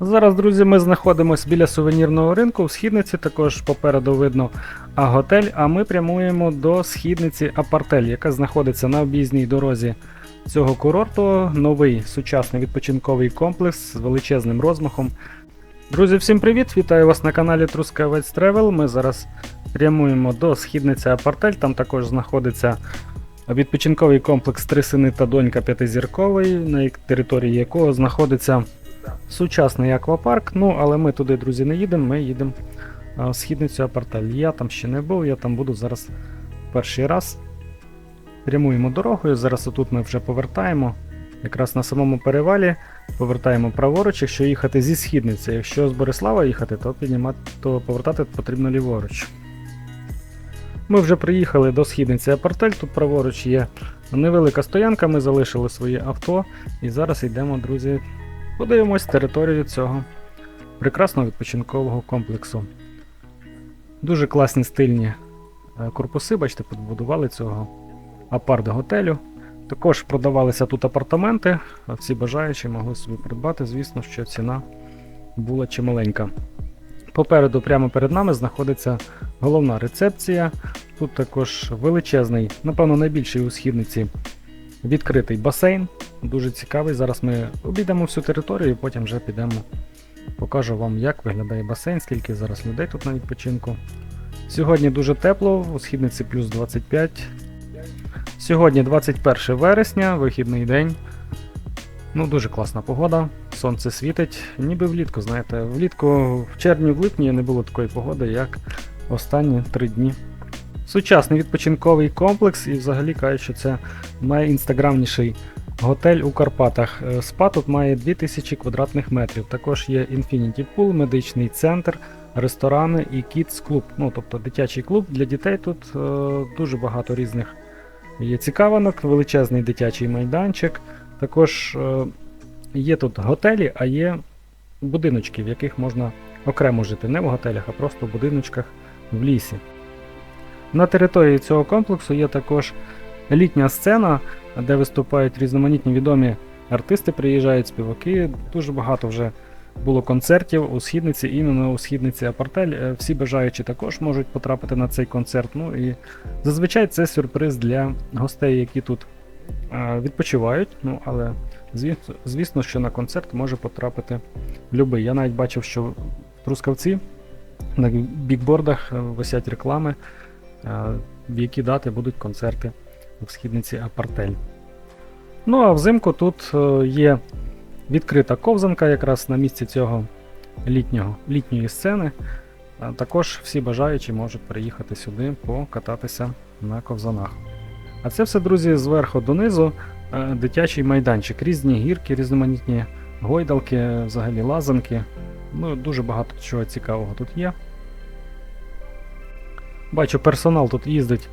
Зараз, друзі, ми знаходимося біля сувенірного ринку в східниці, також попереду видно А-готель, а ми прямуємо до східниці Апартель, яка знаходиться на об'їзній дорозі цього курорту. Новий сучасний відпочинковий комплекс з величезним розмахом. Друзі, всім привіт! Вітаю вас на каналі Трускавець Тревел. Ми зараз прямуємо до східниці Апартель. Там також знаходиться відпочинковий комплекс Три сини та донька п'ятизірковий, на території якого знаходиться сучасний аквапарк. Ну, але ми туди, друзі, не їдемо, ми їдемо в східницю Апартель. Я там ще не був, я там буду зараз перший раз. Прямуємо дорогою. Зараз отут ми вже повертаємо. Якраз на самому перевалі повертаємо праворуч, якщо їхати зі східниці. Якщо з Борислава їхати, то піднімати, то повертати потрібно ліворуч. Ми вже приїхали до східниці Апартель. Тут праворуч є невелика стоянка, ми залишили своє авто. І зараз йдемо, друзі, подивимось територію цього прекрасного відпочинкового комплексу. Дуже класні стильні е, корпуси, бачите, побудували цього апарт-готелю. Також продавалися тут апартаменти, а всі бажаючі могли собі придбати, звісно, що ціна була чималенька. Попереду, прямо перед нами, знаходиться головна рецепція. Тут також величезний, напевно, найбільший у східниці відкритий басейн. Дуже цікавий. Зараз ми обійдемо всю територію і потім вже підемо. Покажу вам, як виглядає басейн, скільки зараз людей тут на відпочинку. Сьогодні дуже тепло, у східниці плюс 25. Сьогодні 21 вересня, вихідний день. Ну, дуже класна погода. Сонце світить, ніби влітку, знаєте. Влітку в червні, в липні не було такої погоди, як останні три дні. Сучасний відпочинковий комплекс і взагалі кажуть, що це найінстаграмніший готель у Карпатах. Е, Спа тут має 2000 квадратних метрів. Також є Infinity Pool, медичний центр, ресторани і Kids Club. Ну, тобто дитячий клуб для дітей тут е, дуже багато різних є цікавинок, величезний дитячий майданчик. Також е, є тут готелі, а є будиночки, в яких можна окремо жити. Не в готелях, а просто в будиночках в лісі. На території цього комплексу є також літня сцена, де виступають різноманітні відомі артисти, приїжджають співаки. Дуже багато вже було концертів у східниці, іменно у східниці Апартель. Е, Всі бажаючі також можуть потрапити на цей концерт. Ну і зазвичай це сюрприз для гостей, які тут е, відпочивають. Ну але звісно, що на концерт може потрапити любий. Я навіть бачив, що в Трускавці на бікбордах е, висять реклами, в які дати будуть концерти в східниці Апартель. Ну а взимку тут е, є відкрита ковзанка якраз на місці цього літнього, літньої сцени. Також всі бажаючі можуть приїхати сюди покататися на ковзанах. А це все, друзі, зверху донизу е, дитячий майданчик. Різні гірки, різноманітні гойдалки, взагалі лазанки. Ну, дуже багато чого цікавого тут є. Бачу, персонал тут їздить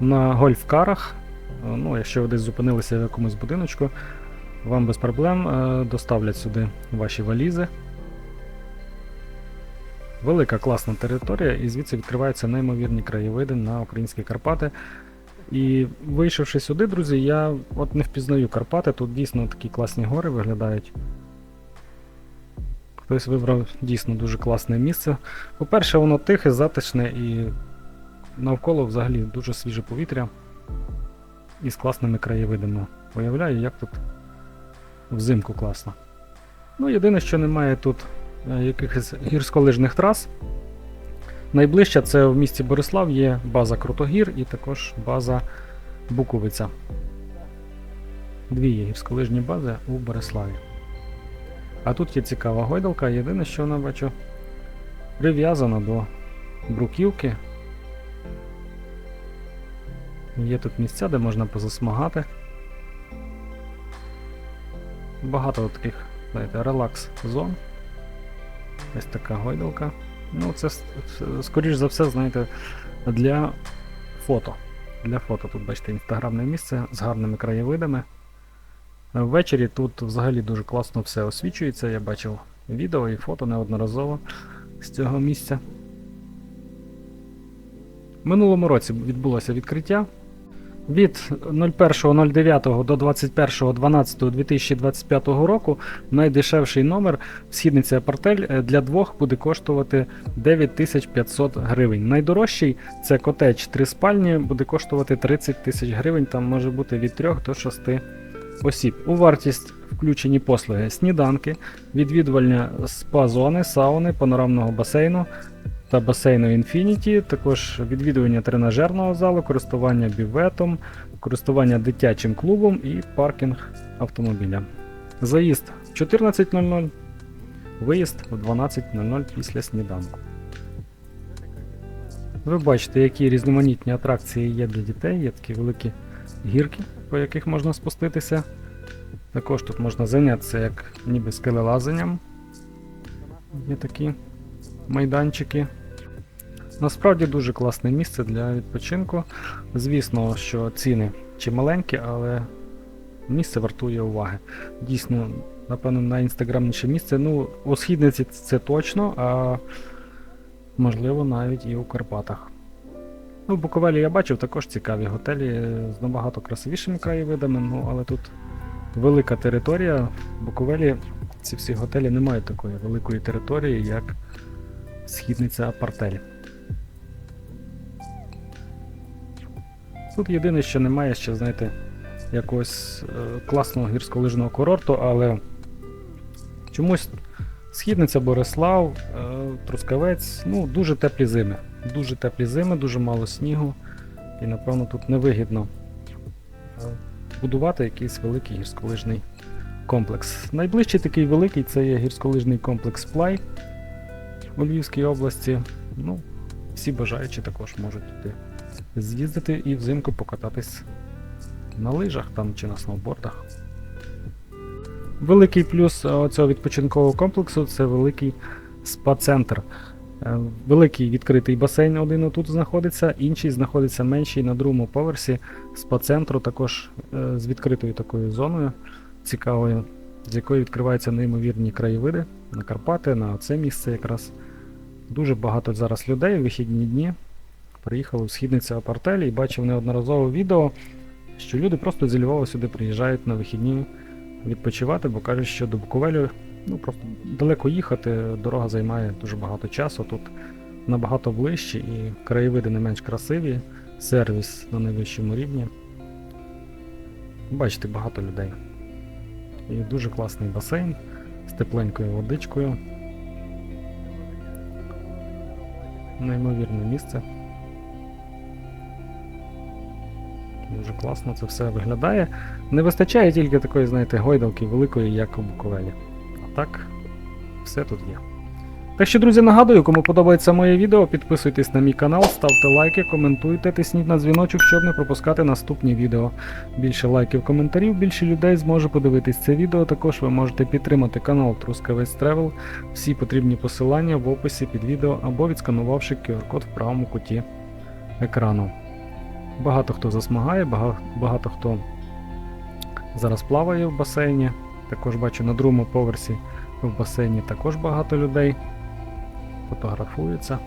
на гольф-карах. Ну, якщо ви десь зупинилися в якомусь будиночку, вам без проблем е, доставлять сюди ваші валізи. Велика класна територія, і звідси відкриваються неймовірні краєвиди на українські Карпати. І вийшовши сюди, друзі, я от не впізнаю Карпати, тут дійсно такі класні гори виглядають. Хтось вибрав дійсно дуже класне місце. По-перше, воно тихе, затишне і навколо взагалі дуже свіже повітря і з класними краєвидами. Уявляю, як тут взимку класно. Ну, єдине, що немає тут е, якихось гірськолижних трас. Найближча це в місті Борислав є база Крутогір і також база Буковиця. Дві є гірськолижні бази у Бориславі. А тут є цікава гойдалка, єдине, що вона бачу, прив'язана до бруківки. Є тут місця, де можна позасмагати. Багато таких, знаєте, релакс-зон. Ось така гойдалка. Ну, це скоріш за все, знаєте, для фото. Для фото тут, бачите, інстаграмне місце з гарними краєвидами. Ввечері тут взагалі дуже класно все освічується. Я бачив відео і фото неодноразово з цього місця. Минулому році відбулося відкриття Від 01.09 до 21.12.2025 року найдешевший номер в східниці Апартель е, для двох буде коштувати 9500 гривень. Найдорожчий це котедж 3 спальні, буде коштувати 30 тисяч гривень, там може бути від 3 до 6 осіб. У вартість включені послуги сніданки, відвідування спа-зони, сауни, панорамного басейну та басейну Infinity, також відвідування тренажерного залу, користування бюветом, користування дитячим клубом і паркінг автомобіля. Заїзд в 14.00, виїзд в 12.00 після сніданку. Ви бачите, які різноманітні атракції є для дітей, є такі великі гірки, по яких можна спуститися. Також тут можна зайнятися як ніби скелелазанням. Є такі майданчики. Насправді дуже класне місце для відпочинку. Звісно, що ціни чималенькі, але місце вартує уваги. Дійсно, напевно, найінстаграмніше місце. Ну, у східниці це точно, а можливо навіть і у Карпатах. Ну, в Буковелі я бачив також цікаві готелі з набагато красивішими краєвидами, ну але тут велика територія. В Буковелі ці всі готелі не мають такої великої території, як східниця Апартель. Тут єдине, що немає ще, знаєте, якогось е, класного гірськолижного курорту, але чомусь східниця Борислав, е, Трускавець, ну, дуже теплі зими. Дуже теплі зими, дуже мало снігу. І напевно тут невигідно е, будувати якийсь великий гірськолижний комплекс. Найближчий такий великий це є гірськолижний комплекс Плай у Львівській області. Ну, всі бажаючі також можуть туди з'їздити і взимку покататись на лижах там чи на сноубордах. Великий плюс е, цього відпочинкового комплексу це великий спа-центр. Е, Великий відкритий басейн один отут знаходиться, інший знаходиться менший на другому поверсі спа-центру, також е, з відкритою такою зоною цікавою, з якої відкриваються неймовірні краєвиди на Карпати, на це місце якраз. Дуже багато зараз людей в вихідні дні приїхали в східницю Апартелі і бачив неодноразово відео, що люди просто зі Львова сюди приїжджають на вихідні відпочивати, бо кажуть, що до Буковелю ну, просто далеко їхати, дорога займає дуже багато часу. Тут набагато ближче і краєвиди не менш красиві, сервіс на найвищому рівні. Бачите, багато людей. І дуже класний басейн з тепленькою водичкою. Неймовірне місце. Дуже класно це все виглядає. Не вистачає тільки такої, знаєте, гойдалки великої, як у Буковелі. А так, все тут є. Так що, друзі, нагадую, кому подобається моє відео, підписуйтесь на мій канал, ставте лайки, коментуйте, тисніть на дзвіночок, щоб не пропускати наступні відео. Більше лайків, коментарів, більше людей зможе подивитись це відео. Також ви можете підтримати канал Трускавець Тревел. Всі потрібні посилання в описі під відео або відсканувавши QR-код в правому куті екрану. Багато хто засмагає, багато хто зараз плаває в басейні. Також бачу на другому поверсі в басейні також багато людей фотографуються.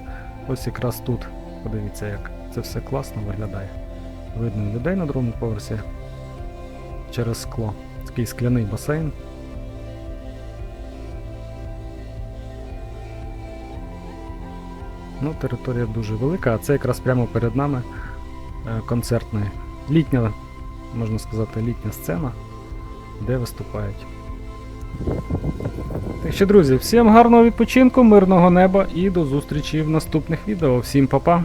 Ось якраз тут. Подивіться, як це все класно виглядає. Видно людей на другому поверсі через скло. Такий скляний басейн. Ну, територія дуже велика, а це якраз прямо перед нами е, концертна літня, можна сказати, літня сцена, де виступають. Так що, друзі, всім гарного відпочинку, мирного неба і до зустрічі в наступних відео. Всім па-па!